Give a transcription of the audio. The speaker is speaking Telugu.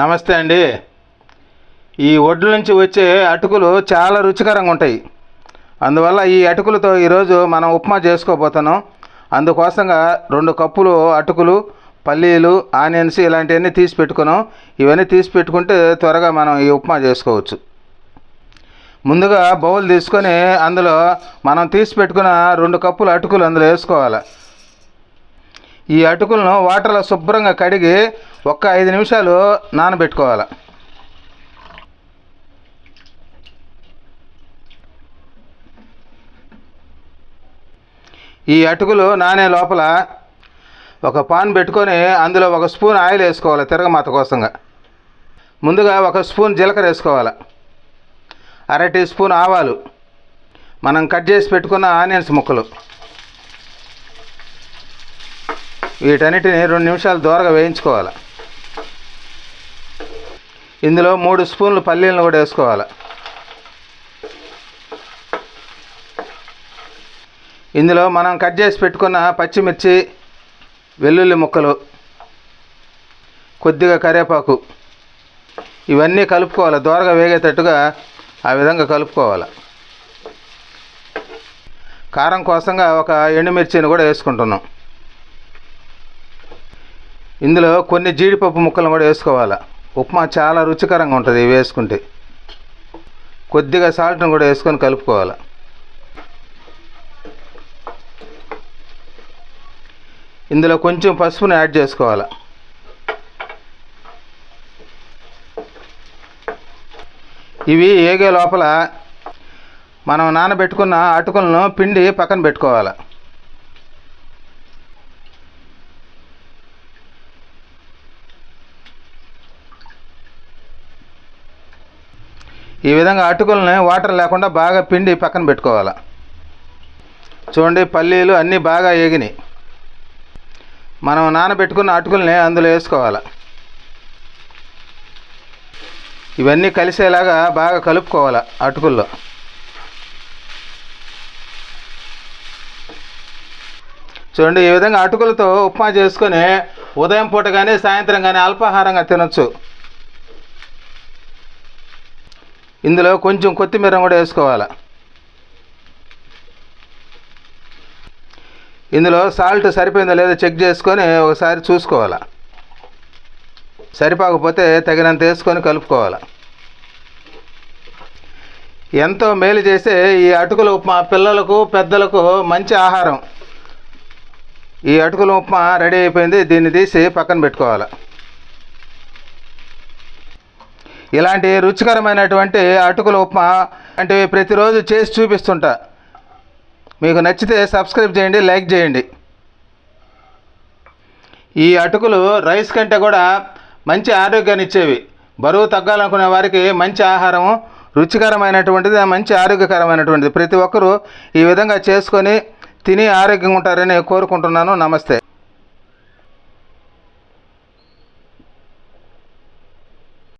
నమస్తే అండి. ఈ ఒడ్ల నుంచి వచ్చే అటుకులు చాలా రుచికరంగా ఉంటాయి. అందువల్ల ఈ అటుకులతో ఈరోజు మనం ఉప్మా చేసుకోబోతున్నాం. అందుకోసంగా రెండు కప్పులు అటుకులు పల్లీలు ఆనియన్స్ ఇలాంటివన్నీ తీసి పెట్టుకున్నాం. ఇవన్నీ తీసి పెట్టుకుంటే త్వరగా మనం ఈ ఉప్మా చేసుకోవచ్చు. ముందుగా బౌల్ తీసుకొని అందులో మనం తీసి పెట్టుకున్న రెండు కప్పులు అటుకులు అందులో వేసుకోవాలి. ఈ అటుకులను వాటర్లో శుభ్రంగా కడిగి ఒక్క ఐదు నిమిషాలు నానబెట్టుకోవాలి. ఈ అటుకులు నానే లోపల ఒక పాన్ పెట్టుకొని అందులో ఒక స్పూన్ ఆయిల్ వేసుకోవాలి తిరగమాత కోసంగా. ముందుగా ఒక స్పూన్ జీలకర్ర వేసుకోవాలి. అర టీ స్పూన్ ఆవాలు. మనం కట్ చేసి పెట్టుకున్న ఆనియన్స్ ముక్కలు. వీటన్నిటిని రెండు నిమిషాలు దూరగా వేయించుకోవాలి? ఇందులో మూడు స్పూన్లు పల్లీలను కూడా వేసుకోవాలి? ఇందులో మనం కట్ చేసి పెట్టుకున్న పచ్చిమిర్చి వెల్లుల్లి ముక్కలు కొద్దిగా కరివేపాకు ఇవన్నీ కలుపుకోవాలి? దోరగా వేగేటట్టుగా ఆ విధంగా కలుపుకోవాలి? కారం కోసంగా ఒక ఎండుమిర్చిని కూడా వేసుకుంటున్నాం. ఇందులో కొన్ని జీడిపప్పు ముక్కలను కూడా వేసుకోవాలి. ఉప్మా చాలా రుచికరంగా ఉంటుంది ఇవి వేసుకుంటే. కొద్దిగా సాల్ట్ని కూడా వేసుకొని కలుపుకోవాలి. ఇందులో కొంచెం పసుపుని యాడ్ చేసుకోవాలి. ఇవి ఏగే లోపల మనం నానబెట్టుకున్న అటుకులను పిండి పక్కన పెట్టుకోవాలి. ఈ విధంగా అటుకులని వాటర్ లేకుండా బాగా పిండి పక్కన పెట్టుకోవాలి. చూడండి పల్లీలు అన్నీ బాగా ఎగినాయి మనం నానబెట్టుకున్న అటుకుల్ని అందులో వేసుకోవాలి. ఇవన్నీ కలిసేలాగా బాగా కలుపుకోవాలి అటుకుల్లో. చూడండి ఈ విధంగా అటుకులతో ఉప్మా చేసుకొని ఉదయం పూట కానీ సాయంత్రం కానీ అల్పాహారంగా తినొచ్చు. ఇందులో కొంచెం కొత్తిమీర కూడా వేసుకోవాలి. ఇందులో సాల్ట్ సరిపోయిందో లేదో చెక్ చేసుకొని ఒకసారి చూసుకోవాలి. సరిపోకపోతే తగినంత వేసుకొని కలుపుకోవాలి. ఎంతో మేలు చేసే ఈ అటుకుల ఉప్మా పిల్లలకు పెద్దలకు మంచి ఆహారం. ఈ అటుకుల ఉప్మా రెడీ అయిపోయింది. దీన్ని తీసి పక్కన పెట్టుకోవాలి. ఇలాంటి రుచికరమైనటువంటి అటుకుల ఉప్మా అంటే ప్రతిరోజు చేసి చూపిస్తుంటా. మీకు నచ్చితే సబ్స్క్రైబ్ చేయండి లైక్ చేయండి. ఈ అటుకులు రైస్ కంటే కూడా మంచి ఆరోగ్యాన్ని ఇచ్చేవి. బరువు తగ్గాలనుకునే వారికి మంచి ఆహారం రుచికరమైనటువంటిది మంచి ఆరోగ్యకరమైనటువంటిది. ప్రతి ఒక్కరూ ఈ విధంగా చేసుకొని తిని ఆరోగ్యంగా ఉంటారని కోరుకుంటున్నాను. నమస్తే.